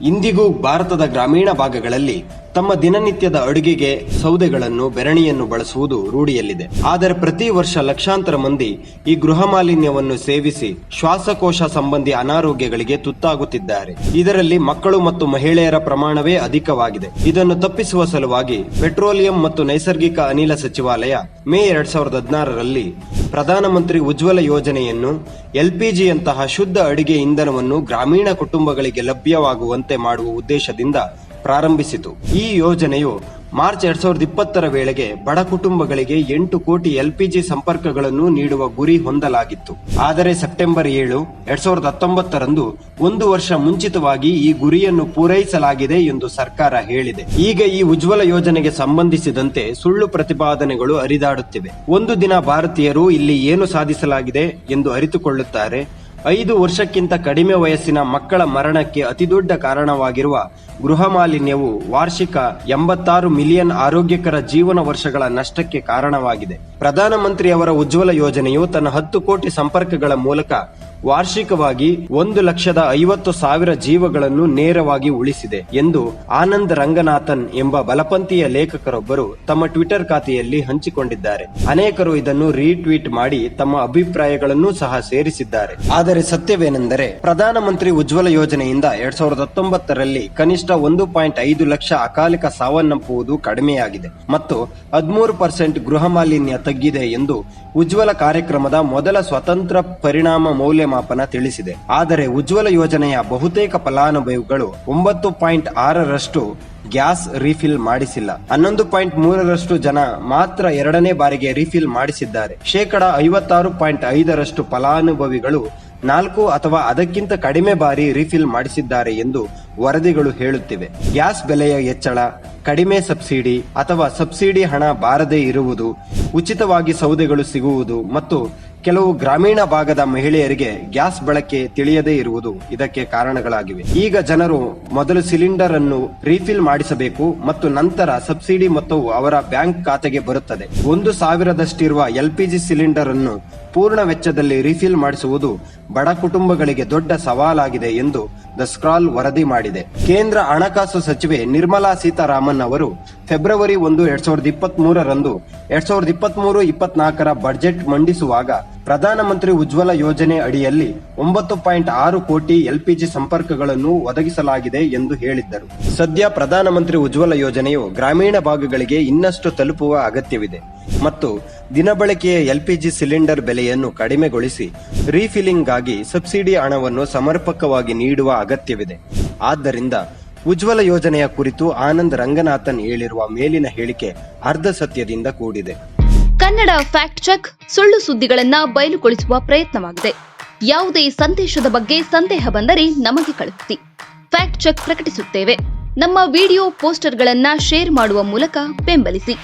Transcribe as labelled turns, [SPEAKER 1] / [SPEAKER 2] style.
[SPEAKER 1] ಇಂದಿಗೂ ಭಾರತದ ಗ್ರಾಮೀಣ ಭಾಗಗಳಲ್ಲಿ ತಮ್ಮ ದಿನನಿತ್ಯದ ಅಡುಗೆಗೆ ಸೌದೆಗಳನ್ನು, ಬೆರಣಿಯನ್ನು ಬಳಸುವುದು ರೂಢಿಯಲ್ಲಿದೆ. ಆದರೆ ಪ್ರತಿ ವರ್ಷ ಲಕ್ಷಾಂತರ ಮಂದಿ ಈ ಗೃಹ ಮಾಲಿನ್ಯವನ್ನು ಸೇವಿಸಿ ಶ್ವಾಸಕೋಶ ಸಂಬಂಧಿ ಅನಾರೋಗ್ಯಗಳಿಗೆ ತುತ್ತಾಗುತ್ತಿದ್ದಾರೆ. ಇದರಲ್ಲಿ ಮಕ್ಕಳು ಮತ್ತು ಮಹಿಳೆಯರ ಪ್ರಮಾಣವೇ ಅಧಿಕವಾಗಿದೆ. ಇದನ್ನು ತಪ್ಪಿಸುವ ಸಲುವಾಗಿ ಪೆಟ್ರೋಲಿಯಂ ಮತ್ತು ನೈಸರ್ಗಿಕ ಅನಿಲ ಸಚಿವಾಲಯ ಮೇ ಎರಡ್ ಸಾವಿರದ ಹದಿನಾರರಲ್ಲಿ ಪ್ರಧಾನಮಂತ್ರಿ ಉಜ್ವಲ ಯೋಜನೆಯನ್ನು ಎಲ್ಪಿಜಿಯಂತಹ ಶುದ್ಧ ಅಡಿಗೆ ಇಂಧನವನ್ನು ಗ್ರಾಮೀಣ ಕುಟುಂಬಗಳಿಗೆ ಲಭ್ಯವಾಗುವಂತೆ ಮಾಡುವ ಉದ್ದೇಶದಿಂದ ಪ್ರಾರಂಭಿಸಿತು. ಈ ಯೋಜನೆಯು ಮಾರ್ಚ್ ಎರಡ್ ಸಾವಿರದ ಇಪ್ಪತ್ತರ ವೇಳೆಗೆ ಬಡ ಕುಟುಂಬಗಳಿಗೆ ಎಂಟು ಕೋಟಿ ಎಲ್ಪಿಜಿ ಸಂಪರ್ಕಗಳನ್ನು ನೀಡುವ ಗುರಿ ಹೊಂದಲಾಗಿತ್ತು. ಆದರೆ ಸೆಪ್ಟೆಂಬರ್ ಏಳು ಎರಡ್ ಸಾವಿರದ ಹತ್ತೊಂಬತ್ತರಂದು ಒಂದು ವರ್ಷ ಮುಂಚಿತವಾಗಿ ಈ ಗುರಿಯನ್ನು ಪೂರೈಸಲಾಗಿದೆ ಎಂದು ಸರ್ಕಾರ ಹೇಳಿದೆ. ಈಗ ಈ ಉಜ್ವಲ ಯೋಜನೆಗೆ ಸಂಬಂಧಿಸಿದಂತೆ ಸುಳ್ಳು ಪ್ರತಿಪಾದನೆಗಳು ಹರಿದಾಡುತ್ತಿವೆ. ಒಂದು ದಿನ ಭಾರತೀಯರು ಇಲ್ಲಿ ಏನು ಸಾಧಿಸಲಾಗಿದೆ ಎಂದು ಅರಿತುಕೊಳ್ಳುತ್ತಾರೆ ಐದು ವರ್ಷಕ್ಕಿಂತ ಕಡಿಮೆ ವಯಸ್ಸಿನ ಮಕ್ಕಳ ಮರಣಕ್ಕೆ ಅತಿದೊಡ್ಡ ಕಾರಣವಾಗಿರುವ ಗೃಹ ಮಾಲಿನ್ಯವು ವಾರ್ಷಿಕ ಎಂಬತ್ತಾರು ಮಿಲಿಯನ್ ಆರೋಗ್ಯಕರ ಜೀವನ ವರ್ಷಗಳ ನಷ್ಟಕ್ಕೆ ಕಾರಣವಾಗಿದೆ. ಪ್ರಧಾನಮಂತ್ರಿಯವರ ಉಜ್ವಲ ಯೋಜನೆಯು ತನ್ನ ಹತ್ತು ಕೋಟಿ ಸಂಪರ್ಕಗಳ ಮೂಲಕ ವಾರ್ಷಿಕವಾಗಿ ಒಂದು ಲಕ್ಷದ ಐವತ್ತು ಸಾವಿರ ಜೀವಗಳನ್ನು ನೇರವಾಗಿ ಉಳಿಸಿದೆ ಎಂದು ಆನಂದ್ ರಂಗನಾಥನ್ ಎಂಬ ಬಲಪಂಥೀಯ ಲೇಖಕರೊಬ್ಬರು ತಮ್ಮ ಟ್ವಿಟರ್ ಖಾತೆಯಲ್ಲಿ ಹಂಚಿಕೊಂಡಿದ್ದಾರೆ. ಅನೇಕರು ಇದನ್ನು ರೀಟ್ವೀಟ್ ಮಾಡಿ ತಮ್ಮ ಅಭಿಪ್ರಾಯಗಳನ್ನು ಸಹ ಸೇರಿಸಿದ್ದಾರೆ. ಆದರೆ ಸತ್ಯವೇನೆಂದರೆ, ಪ್ರಧಾನಮಂತ್ರಿ ಉಜ್ವಲ ಯೋಜನೆಯಿಂದ ಎರಡ್ ಸಾವಿರದ ಹತ್ತೊಂಬತ್ತರಲ್ಲಿ ಕನಿಷ್ಠ ಒಂದು ಪಾಯಿಂಟ್ ಐದು ಲಕ್ಷ ಅಕಾಲಿಕ ಸಾವನ್ನಪ್ಪುವುದು ಕಡಿಮೆಯಾಗಿದೆ ಮತ್ತು ಹದಿಮೂರು ಪರ್ಸೆಂಟ್ ಗೃಹ ಮಾಲಿನ್ಯ ತಗ್ಗಿದೆ ಎಂದು ಉಜ್ವಲ ಕಾರ್ಯಕ್ರಮದ ಮೊದಲ ಸ್ವತಂತ್ರ ಪರಿಣಾಮ ಮೌಲ್ಯಮಾಪನ ತಿಳಿಸಿದೆ. ಆದರೆ ಉಜ್ವಲ ಯೋಜನೆಯ ಬಹುತೇಕ ಫಲಾನುಭವಿಗಳು ಒಂಬತ್ತು ಪಾಯಿಂಟ್ ಆರರಷ್ಟು ಗ್ಯಾಸ್ ರೀಫಿಲ್ ಮಾಡಿಸಿಲ್ಲ. ಹನ್ನೊಂದು ಪಾಯಿಂಟ್ ಮೂರರಷ್ಟು ಜನ ಮಾತ್ರ ಎರಡನೇ ಬಾರಿಗೆ ರೀಫಿಲ್ ಮಾಡಿಸಿದ್ದಾರೆ. ಶೇಕಡ ಐವತ್ತಾರು ಪಾಯಿಂಟ್ ಐದರಷ್ಟು ಫಲಾನುಭವಿಗಳು ನಾಲ್ಕು ಅಥವಾ ಅದಕ್ಕಿಂತ ಕಡಿಮೆ ಬಾರಿ ರೀಫಿಲ್ ಮಾಡಿಸಿದ್ದಾರೆ ಎಂದು ವರದಿಗಳು ಹೇಳುತ್ತಿವೆ. ಗ್ಯಾಸ್ ಬೆಲೆಯ ಹೆಚ್ಚಳ, ಕಡಿಮೆ ಸಬ್ಸಿಡಿ ಅಥವಾ ಸಬ್ಸಿಡಿ ಹಣ ಬಾರದೇ ಇರುವುದು, ಉಚಿತವಾಗಿ ಸೌದೆಗಳು ಸಿಗುವುದು ಮತ್ತು ಕೆಲವು ಗ್ರಾಮೀಣ ಭಾಗದ ಮಹಿಳೆಯರಿಗೆ ಗ್ಯಾಸ್ ಬಳಕೆ ತಿಳಿಯದೇ ಇರುವುದು ಇದಕ್ಕೆ ಕಾರಣಗಳಾಗಿವೆ. ಈಗ ಜನರು ಮೊದಲು ಸಿಲಿಂಡರ್ ಅನ್ನು ರೀಫಿಲ್ ಮಾಡಿಸಬೇಕು ಮತ್ತು ನಂತರ ಸಬ್ಸಿಡಿ ಮೊತ್ತವು ಅವರ ಬ್ಯಾಂಕ್ ಖಾತೆಗೆ ಬರುತ್ತದೆ. ಒಂದು ಸಾವಿರದಷ್ಟಿರುವ ಎಲ್ಪಿಜಿ ಸಿಲಿಂಡರ್ ಅನ್ನು ಪೂರ್ಣ ವೆಚ್ಚದಲ್ಲಿ ರೀಫಿಲ್ ಮಾಡಿಸುವುದು ಬಡ ಕುಟುಂಬಗಳಿಗೆ ದೊಡ್ಡ ಸವಾಲಾಗಿದೆ ಎಂದು ದ ಸ್ಕ್ರಾಲ್ ವರದಿ ಮಾಡಿದೆ. ಕೇಂದ್ರ ಹಣಕಾಸು ಸಚಿವೆ ನಿರ್ಮಲಾ ಸೀತಾರಾಮನ್ ಅವರು ಫೆಬ್ರವರಿ ಒಂದು ಎರಡ್ ಸಾವಿರದ ಇಪ್ಪತ್ತ್ ಮೂರರಂದು ಎರಡ್ ಸಾವಿರದ ಇಪ್ಪತ್ತ್ ಮೂರು ಇಪ್ಪತ್ನಾಲ್ಕರ ಬಜೆಟ್ ಮಂಡಿಸುವಾಗ ಪ್ರಧಾನಮಂತ್ರಿ ಉಜ್ವಲ ಯೋಜನೆ ಅಡಿಯಲ್ಲಿ ಒಂಬತ್ತು ಪಾಯಿಂಟ್ ಆರು ಕೋಟಿ ಎಲ್ಪಿಜಿ ಸಂಪರ್ಕಗಳನ್ನು ಒದಗಿಸಲಾಗಿದೆ ಎಂದು ಹೇಳಿದ್ದರು. ಸದ್ಯ ಪ್ರಧಾನಮಂತ್ರಿ ಉಜ್ವಲ ಯೋಜನೆಯು ಗ್ರಾಮೀಣ ಭಾಗಗಳಿಗೆ ಇನ್ನಷ್ಟು ತಲುಪುವ ಅಗತ್ಯವಿದೆ ಮತ್ತು ದಿನಬಳಕೆಯ ಎಲ್ಪಿಜಿ ಸಿಲಿಂಡರ್ ಬೆಲೆಯನ್ನು ಕಡಿಮೆಗೊಳಿಸಿ ರೀಫಿಲಿಂಗ್ಗಾಗಿ ಸಬ್ಸಿಡಿ ಹಣವನ್ನು ಸಮರ್ಪಕವಾಗಿ ನೀಡುವ ಅಗತ್ಯವಿದೆ. ಆದ್ದರಿಂದ ಉಜ್ವಲ ಯೋಜನೆಯ ಕುರಿತು ಆನಂದ್ ರಂಗನಾಥನ್ ಹೇಳಿರುವ ಮೇಲಿನ ಹೇಳಿಕೆ ಅರ್ಧ ಸತ್ಯದಿಂದ ಕೂಡಿದೆ.
[SPEAKER 2] ಕನ್ನಡ ಫ್ಯಾಕ್ಟ್ ಚೆಕ್ ಸುಳ್ಳು ಸುದ್ದಿಗಳನ್ನ ಬಯಲುಗೊಳಿಸುವ ಪ್ರಯತ್ನವಾಗಿದೆ. ಯಾವುದೇ ಸಂದೇಶದ ಬಗ್ಗೆ ಸಂದೇಹ ಬಂದರೆ ನಮಗೆ ಕಳುಹಿಸಿ. ಫ್ಯಾಕ್ಟ್ ಚೆಕ್ ಪ್ರಕಟಿಸುತ್ತೇವೆ. ನಮ್ಮ ವಿಡಿಯೋ ಪೋಸ್ಟರ್ಗಳನ್ನ ಶೇರ್ ಮಾಡುವ ಮೂಲಕ ಬೆಂಬಲಿಸಿ.